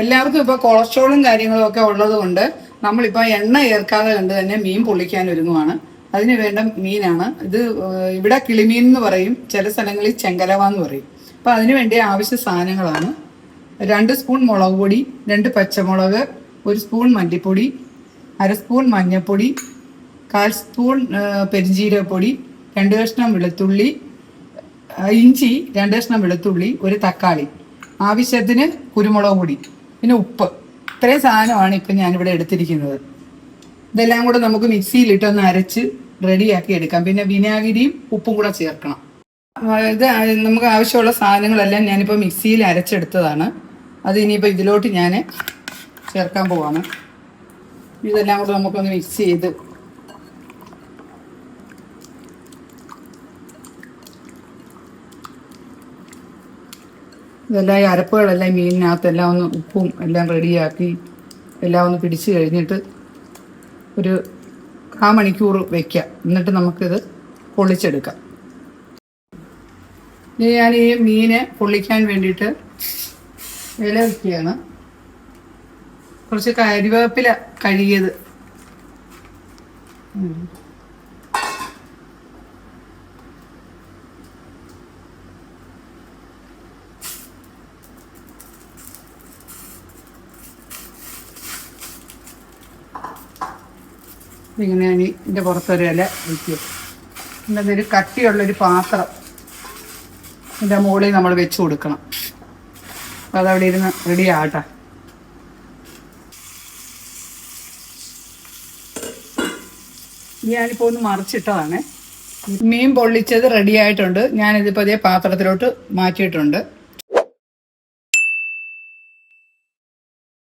എല്ലാവർക്കും ഇപ്പോൾ കൊളസ്ട്രോളും കാര്യങ്ങളും ഒക്കെ ഉള്ളത് കൊണ്ട് നമ്മളിപ്പോ എണ്ണ ഏർക്കാതെ കണ്ട് തന്നെ മീൻ പൊള്ളിക്കാൻ ഒരുങ്ങുവാണ്. അതിന് വേണ്ട മീനാണ്. ഇത് ഇവിടെ കിളിമീൻ എന്ന് പറയും ചില സ്ഥലങ്ങളിൽ ചെങ്കലവ എന്ന് പറയും. അപ്പൊ അതിന് വേണ്ടി ആവശ്യ സാധനങ്ങളാണ്. രണ്ട് സ്പൂൺ മുളക് പൊടി രണ്ട് പച്ചമുളക് ഒരു സ്പൂൺ മല്ലിപ്പൊടി അര സ്പൂൺ മഞ്ഞൾപ്പൊടി കാൽ സ്പൂൺ പെരിഞ്ചീരപ്പൊടി രണ്ട് കഷ്ണം വെളുത്തുള്ളി ഇഞ്ചി രണ്ട് കഷ്ണം വെളുത്തുള്ളി ഒരു തക്കാളി. ആവശ്യത്തിന് കുരുമുളക് പൊടി. പിന്നെ ഉപ്പ്. ഇത്രയും സാധനമാണ് ഇപ്പം ഞാനിവിടെ എടുത്തിരിക്കുന്നത്. ഇതെല്ലാം കൂടെ നമുക്ക് മിക്സിയിലിട്ടൊന്ന് അരച്ച് റെഡിയാക്കി എടുക്കാം. പിന്നെ വിനാഗിരിയും ഉപ്പും കൂടെ ചേർക്കണം. ഇത് നമുക്ക് ആവശ്യമുള്ള സാധനങ്ങളെല്ലാം ഞാനിപ്പോൾ മിക്സിയിൽ അരച്ചെടുത്തതാണ്. അത് ഇനിയിപ്പോൾ ഇതിലോട്ട് ഞാൻ ചേർക്കാൻ പോവാണ്. ഇതെല്ലാം കൂടെ നമുക്കൊന്ന് മിക്സ് ചെയ്ത് ഇതെല്ലാം ഈ അരപ്പുകളെല്ലാം ഈ മീനിനകത്ത് എല്ലാം ഒന്ന് ഉപ്പും എല്ലാം റെഡിയാക്കി എല്ലാം ഒന്ന് പിടിച്ച് കഴിഞ്ഞിട്ട് ഒരു കാ മണിക്കൂർ വെക്കാം. എന്നിട്ട് നമുക്കിത് പൊള്ളിച്ചെടുക്കാം. ഇനി ഞാൻ ഈ മീനെ പൊള്ളിക്കാൻ വേണ്ടിയിട്ട് ഇല വയ്ക്കുകയാണ് കുറച്ച് കരിവേപ്പില കഴുകിയത്. ഇങ്ങനെ ഞാൻ ഇതിന്റെ പുറത്തൊരു ഇല വയ്ക്കും എന്നിട്ട് ഒരു കട്ടിയുള്ളൊരു പാത്രം ഇതിന്റെ മുകളിൽ നമ്മൾ വെച്ച് കൊടുക്കണം. അപ്പോൾ അതവിടെ ഇരുന്ന് റെഡി ആകട്ടെ. ഞാനിപ്പോൾ ഒന്ന് മറിച്ചിട്ടതാണ്. മീൻ പൊള്ളിച്ചത് റെഡി ആയിട്ടുണ്ട്. ഞാനിതിപ്പോൾ അതേ പാത്രത്തിലോട്ട് മാറ്റിയിട്ടുണ്ട്.